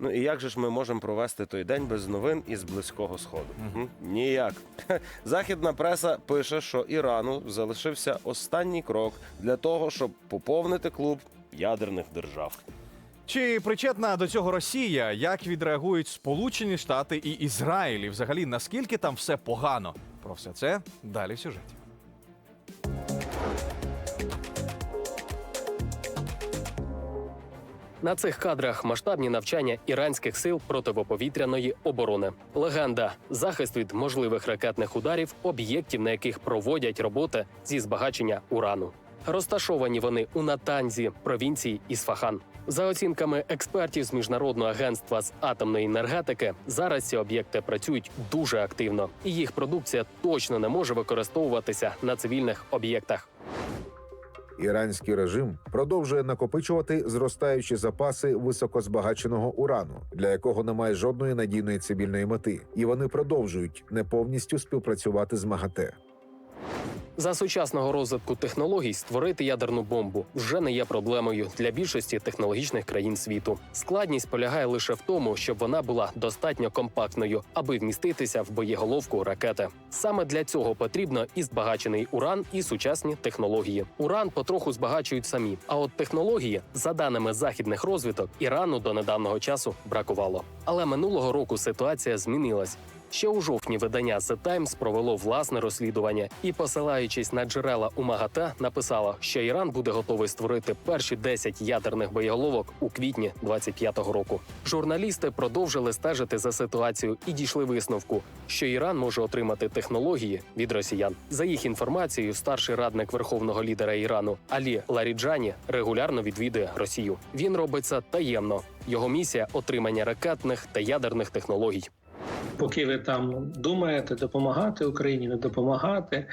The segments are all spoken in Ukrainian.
Ну і як же ж ми можемо провести той день без новин із близького сходу? М? Ніяк. Західна преса пише, що Ірану залишився останній крок для того, щоб поповнити клуб ядерних держав. Чи причетна до цього Росія? Як відреагують Сполучені Штати і Ізраїль? І взагалі наскільки там все погано? Про все це далі в сюжеті. На цих кадрах масштабні навчання іранських сил противоповітряної оборони. Легенда захист від можливих ракетних ударів, об'єктів, на яких проводять роботи зі збагачення урану. Розташовані вони у Натанзі, провінції Ісфахан. За оцінками експертів з міжнародного агентства з атомної енергетики, зараз ці об'єкти працюють дуже активно, і їх продукція точно не може використовуватися на цивільних об'єктах. Іранський режим продовжує накопичувати зростаючі запаси високозбагаченого урану, для якого немає жодної надійної цивільної мети, і вони продовжують не повністю співпрацювати з МАГАТЕ. За сучасного розвитку технологій створити ядерну бомбу вже не є проблемою для більшості технологічних країн світу. Складність полягає лише в тому, щоб вона була достатньо компактною, аби вміститися в боєголовку ракети. Саме для цього потрібно і збагачений уран, і сучасні технології. Уран потроху збагачують самі. А от технології, за даними західних розвиток, Ірану до недавнього часу бракувало. Але минулого року ситуація змінилась. Ще у жовтні видання The Times провело власне розслідування і, посилаючись на джерела у МАГАТЕ, написало, що Іран буде готовий створити перші 10 ядерних боєголовок у квітні 25-го року. Журналісти продовжили стежити за ситуацією і дійшли висновку, що Іран може отримати технології від росіян. За їх інформацією, старший радник верховного лідера Ірану Алі Ларіджані регулярно відвідує Росію. Він робить це таємно. Його місія отримання ракетних та ядерних технологій. Поки ви там думаєте допомагати Україні, не допомагати,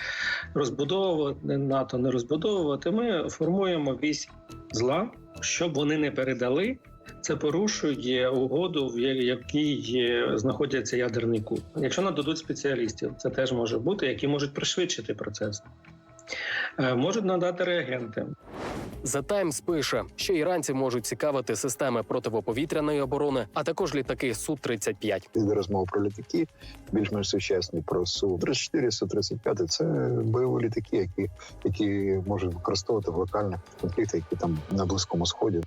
розбудовувати НАТО, не розбудовувати. Ми формуємо вісь зла, щоб вони не передали. Це порушує угоду, в якій знаходиться ядерний куб. Якщо нададуть спеціалістів, це теж може бути, які можуть пришвидшити процес. Е, Можуть надати реагенти, The Times пише, що іранці можуть цікавити системи противоповітряної оборони, а також літаки су 35 Іде розмова про літаки, більш-менш сучасні про су 34 су 35 Це бойові літаки, які, які можуть використовувати в локальних конфліктах, які там на близькому сході.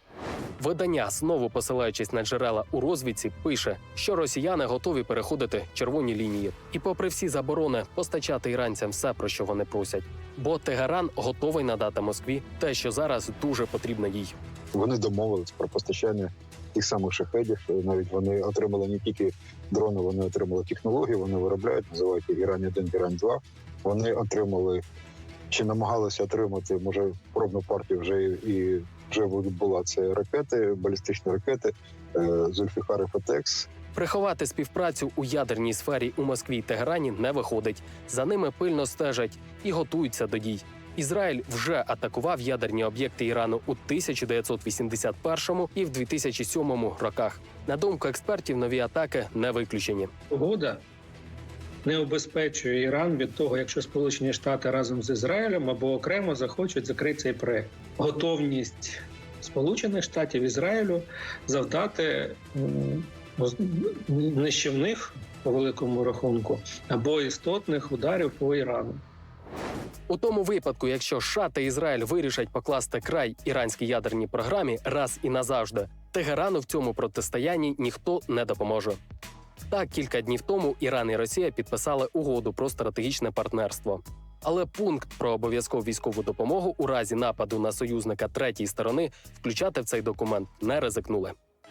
Видання, знову посилаючись на джерела у розвідці, пише, що росіяни готові переходити червоні лінії, і, попри всі заборони, постачати іранцям все, про що вони просять. Бо Тегеран готовий надати Москві те, що зараз дуже потрібно їй. Вони домовились про постачання тих самих шахедів. Навіть вони отримали не тільки дрони, вони отримали технології. Вони виробляють, називають Іран 1 Іран 2 Вони отримали чи намагалися отримати може пробну партію вже і- вже була це ракети, балістичні ракети е, Зульфіхар і Фетекс. Приховати співпрацю у ядерній сфері у Москві й Тегерані не виходить. За ними пильно стежать і готуються до дій. Ізраїль вже атакував ядерні об'єкти Ірану у 1981 і в 2007 роках. На думку експертів, нові атаки не виключені. угода не обезпечує Іран від того, якщо Сполучені Штати разом з Ізраїлем або окремо захочуть закрити цей проект. Готовність Сполучених Штатів Ізраїлю завдати нищівних по великому рахунку або істотних ударів по Ірану. У тому випадку, якщо США та Ізраїль вирішать покласти край іранській ядерній програмі раз і назавжди, Тегерану в цьому протистоянні ніхто не допоможе. Так, кілька днів тому Іран і Росія підписали угоду про стратегічне партнерство. Але пункт про обов'язкову військову допомогу у разі нападу на союзника третьої сторони включати в цей документ не ризикнули.